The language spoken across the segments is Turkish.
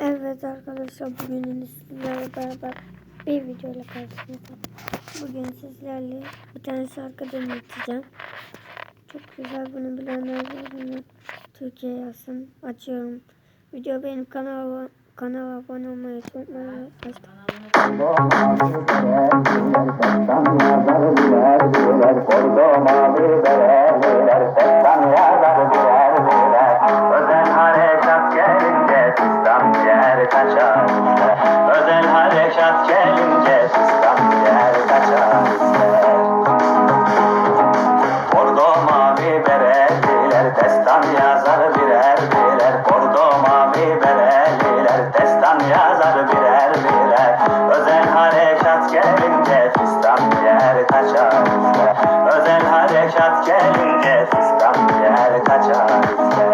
Evet arkadaşlar bugün sizlerle beraber bir video ile karşınızda. Bugün sizlerle bir tane şarkı dinleteceğim. Çok güzel bunu bilenler bunu Türkiye yazsın. Açıyorum. Video benim kanala kanala abone olmayı unutmayın. Özel kaçar. Özel harekat gelince sistem yer kaçar. Bordo mavi bereliler destan yazar birer birer. Bordo mavi bereliler destan yazar birer birer. Özel harekat gelince fistan yer kaçar. Özel harekat gelince fistan yer kaçar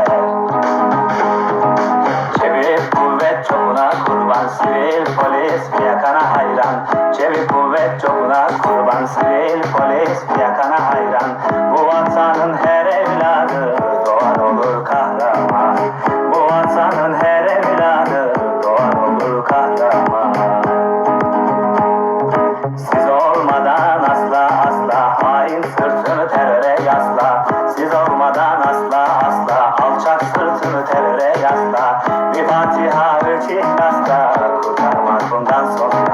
Çevik kuvvet çokuna kurban sivil polis fiyakana hayran. Bu vatanın her evladı doğan olur kahraman. Bu vatanın her evladı doğan olur kahraman. Siz olmadan asla asla hain sırtını teröre yasla. Siz olmadan asla asla alçak sırtını teröre yasla. Bir Fatiha üç ihlasla kurtarmaz bundan sonra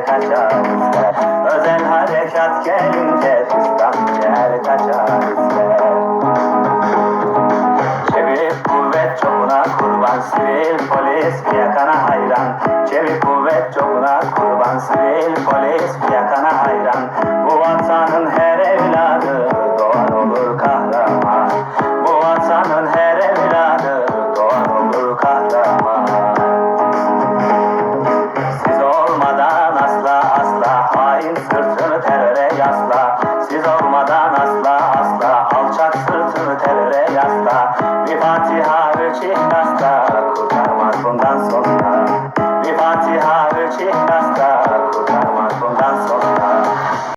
yer kaçar ister Özel harekat gelince fistan yer kaçar ister Çevik kuvvet çokuna kurban sivil polis fiyakana hayran. Çevik kuvvet çokuna kurban sivil polis fiyakana hayran. Bu vatanın Siz olmadan asla asla alçak sırtını teröre yasla. Bir Fatiha üç ihlasla kurtarmaz bundan sonra. Bir Fatiha üç ihlasla